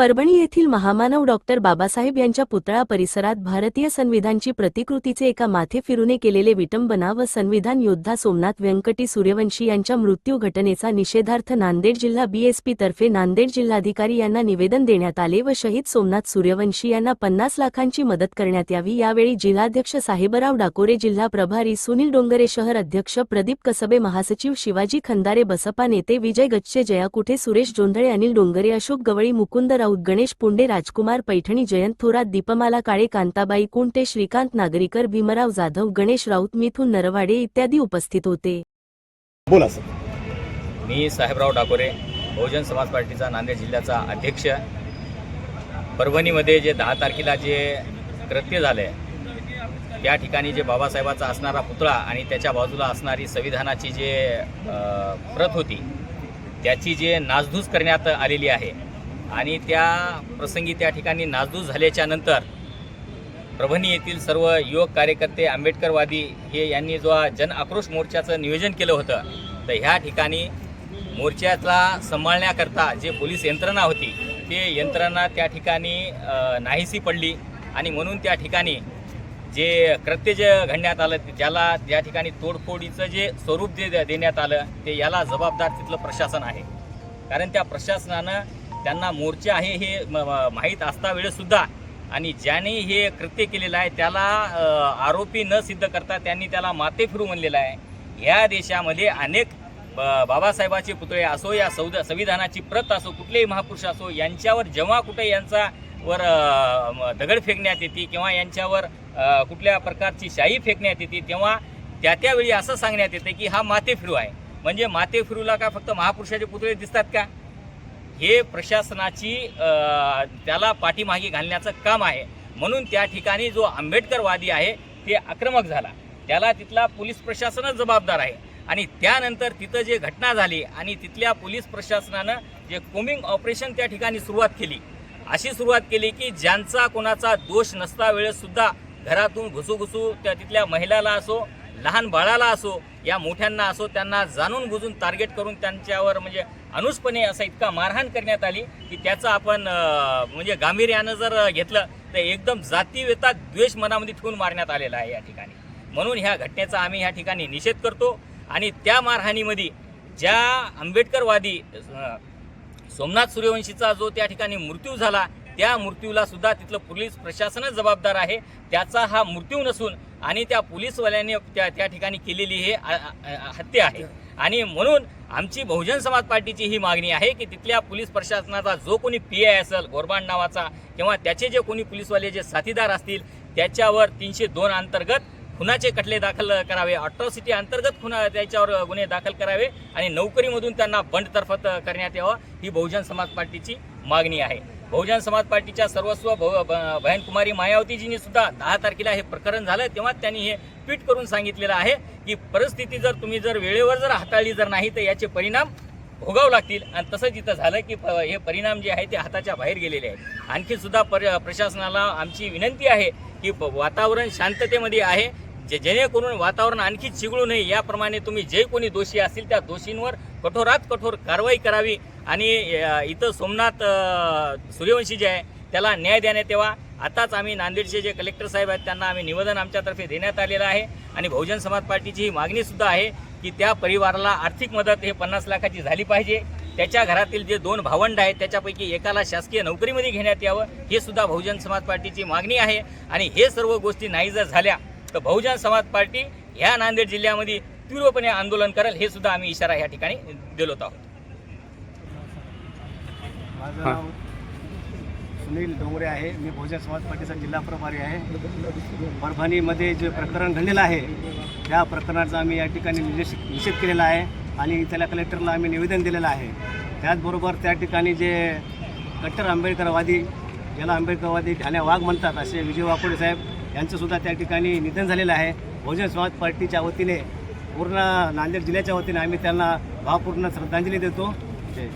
परभणी येथील महामानव डॉक्टर बाबासाहेब यांच्या पुतळा परिसरात भारतीय संविधानची प्रतिकृतीचे एका माथे फिरूने केलेले विटंबना व संविधान योद्धा सोमनाथ व्यंकटी सूर्यवंशी यांच्या मृत्यू घटनेचा निषेधार्थ नांदेड जिल्हा बीएसपी तर्फे नांदेड जिल्हाधिकारी यांना निवेदन देण्यात आले व शहीद सोमनाथ सूर्यवंशी यांना पन्नास लाखांची मदत करण्यात यावी. यावेळी जिल्हाध्यक्ष साहेबराव डाकोरे जिल्हा प्रभारी सुनील डोंगरे शहर अध्यक्ष प्रदीप कसबे महासचिव शिवाजी खंदारे बसपा नेते विजय गच्चे जया कुठे सुरेश जोंधळे अनिल डोंगरे अशोक गवळी मुकुंद राऊत गणेश पुंडे राजकुमार पैठणी जयंत थोरात दीपमाला काळे कांताबाई कुंटे श्रीकांत नागरीकर भीमराव जाधव गणेश राऊत मिथून नरवाडे इत्यादी उपस्थित होते. बोला सर. मी साहेबराव डाकोरे बहुजन समाज पार्टीचा नांदेड जिल्ह्याचा अध्यक्ष. परभणीमध्ये जे दहा तारखेला जे कृत्य झालं आहे त्या ठिकाणी जे बाबासाहेबाचा असणारा पुतळा आणि त्याच्या बाजूला असणारी संविधानाची जे प्रत होती त्याची जे नासधूस करण्यात आलेली आहे आणि त्या प्रसंगी त्या ठिकाणी नाजदूस झाल्याच्यानंतर परभणी येथील सर्व युवक कार्यकर्ते आंबेडकरवादी हे यांनी जो जन आक्रोश मोर्चाचं नियोजन केलं होतं तर ह्या ठिकाणी मोर्चाला सांभाळण्याकरता जे पोलीस यंत्रणा होती ते यंत्रणा त्या ठिकाणी नाहीसी पडली आणि म्हणून त्या ठिकाणी जे कृत्य जे घडण्यात आलं ज्याला त्या ठिकाणी तोडफोडीचं जे स्वरूप जे देण्यात आलं ते याला जबाबदार तिथलं प्रशासन आहे. कारण त्या प्रशासनानं त्यांना मोर्चा आहे हे म- माहीत असता वेळेसुद्धा आणि ज्याने हे कृत्य केलेलं आहे त्याला आरोपी न सिद्ध करता त्यांनी त्याला माते फिरू म्हणलेलं आहे. या देशामध्ये अनेक ब- बाबासाहेबाचे पुतळे असो या सौद संविधानाची प्रत असो कुठलेही महापुरुष असो यांच्यावर जेव्हा कुठे यांचा वर दगड फेकण्यात येते किंवा यांच्यावर कुठल्या प्रकारची शाई फेकण्यात येते तेव्हा त्या त्यावेळी असं सांगण्यात येते की हा माते फिरू आहे. म्हणजे माते फिरूला का फक्त महापुरुषाचे पुतळे दिसतात का? हे प्रशासनाची त्याला पाठीमागे घालण्याचं काम आहे. म्हणून त्या ठिकाणी जो आंबेडकरवादी आहे ते आक्रमक झाला. त्याला तिथला पोलीस प्रशासनच जबाबदार आहे. आणि त्यानंतर तिथं जे घटना झाली आणि तिथल्या पोलीस प्रशासनानं जे कोमिंग ऑपरेशन त्या ठिकाणी सुरुवात केली. अशी सुरुवात केली की ज्यांचा कोणाचा दोष नसता वेळेसुद्धा घरातून घुसूघुसू त्या तिथल्या महिलाला असो लहान बाळाला असो या मोठ्यांना असो त्यांना जाणून बुजून टार्गेट करून त्यांच्यावर म्हणजे अनुसपणे असा इतका मारहाण करण्यात आली की त्याचं आपण म्हणजे गांभीर्यानं जर घेतलं तर एकदम जातीवेता द्वेष मनामध्ये ठेवून मारण्यात आलेला आहे या ठिकाणी. म्हणून ह्या घटनेचा आम्ही ह्या ठिकाणी निषेध करतो आणि त्या मारहाणीमध्ये ज्या आंबेडकरवादी सोमनाथ सूर्यवंशीचा जो त्या ठिकाणी मृत्यू झाला त्या मृत्यूला सुद्धा तिथलं पोलीस प्रशासनच जबाबदार आहे. त्याचा हा मृत्यू नसून आणि त्या पोलीसवाल्याने त्या त्या ठिकाणी केलेली हे हत्या आहे. आणि म्हणून आमची बहुजन समाज पार्टीची ही मागणी आहे की तिथल्या पोलीस प्रशासनाचा जो कोणी पी आय असेल गोरबांड नावाचा किंवा त्याचे जे कोणी पोलीसवाले जे साथीदार असतील त्याच्यावर तीनशे दोन अंतर्गत खुनाचे खटले दाखल करावे अट्रॉसिटी अंतर्गत खुना त्याच्यावर गुन्हे दाखल करावे आणि नोकरीमधून त्यांना बंडतर्फत करण्यात यावं ही बहुजन समाज पार्टीची मागणी आहे. बहुजन समाज पार्टीच्या सर्वस्व भव- ब- मायावतीजींनी सुद्धा दहा तारखेला हे प्रकरण झालं. तेव्हा त्यांनी हे ट्विट करून सांगितलेलं आहे की परिस्थिती जर तुम्ही जर वेळेवर जर हाताळली जर नाही तर याचे परिणाम भोगावं लागतील. आणि तसंच इथं झालं की प- हे परिणाम जे आहे ते हाताच्या बाहेर गेलेले आहेत. आणखी सुद्धा पर प्रशासनाला आमची विनंती आहे की वातावरण शांततेमध्ये आहे. जे जेणेकरून वातावरण आणखी चिघळू नये. याप्रमाणे तुम्ही जे कोणी दोषी असतील त्या दोषींवर कठोरात कठोर कारवाई करावी आणि इथं सोमनाथ सूर्यवंशी जे आहे त्याला न्याय देण्यात यावा. आताच आम्ही नांदेडचे जे कलेक्टर साहेब आहेत त्यांना आम्ही निवेदन आमच्यातर्फे देण्यात आलेलं आहे. आणि बहुजन समाज पार्टीची ही मागणीसुद्धा आहे की त्या परिवाराला आर्थिक मदत हे पन्नास लाखाची झाली पाहिजे. त्याच्या घरातील जे दोन भावंड आहेत त्याच्यापैकी एकाला शासकीय नोकरीमध्ये घेण्यात यावं हे सुद्धा बहुजन समाज पार्टीची मागणी आहे. आणि हे सर्व गोष्टी नाही जर झाल्या तर बहुजन समाज पार्टी ह्या नांदेड जिल्ह्यामध्ये तीव्रपणे आंदोलन करेल हे सुद्धा आम्ही इशारा या ठिकाणी दिलो आहोत. माझं नाव सुनील डोंगरे आहे. मी बहुजन समाज पार्टीचा जिल्हा प्रभारी आहे. परभणीमध्ये जे प्रकरण घडलेलं आहे त्या प्रकरणाचा आम्ही या ठिकाणी निषेध निषेध केलेला आहे आणि त्याला कलेक्टरला आम्ही निवेदन दिलेलं आहे. त्याचबरोबर त्या ठिकाणी जे कट्टर आंबेडकरवादी ज्याला आंबेडकरवादी ठाण्या वाघ म्हणतात असे विजय वाकोडे साहेब यांचंसुद्धा त्या ठिकाणी निधन झालेलं आहे. बहुजन समाज पार्टीच्या वतीने पूर्ण नांदेड जिल्ह्याच्या वतीने आम्ही त्यांना भावपूर्ण श्रद्धांजली देतो. जय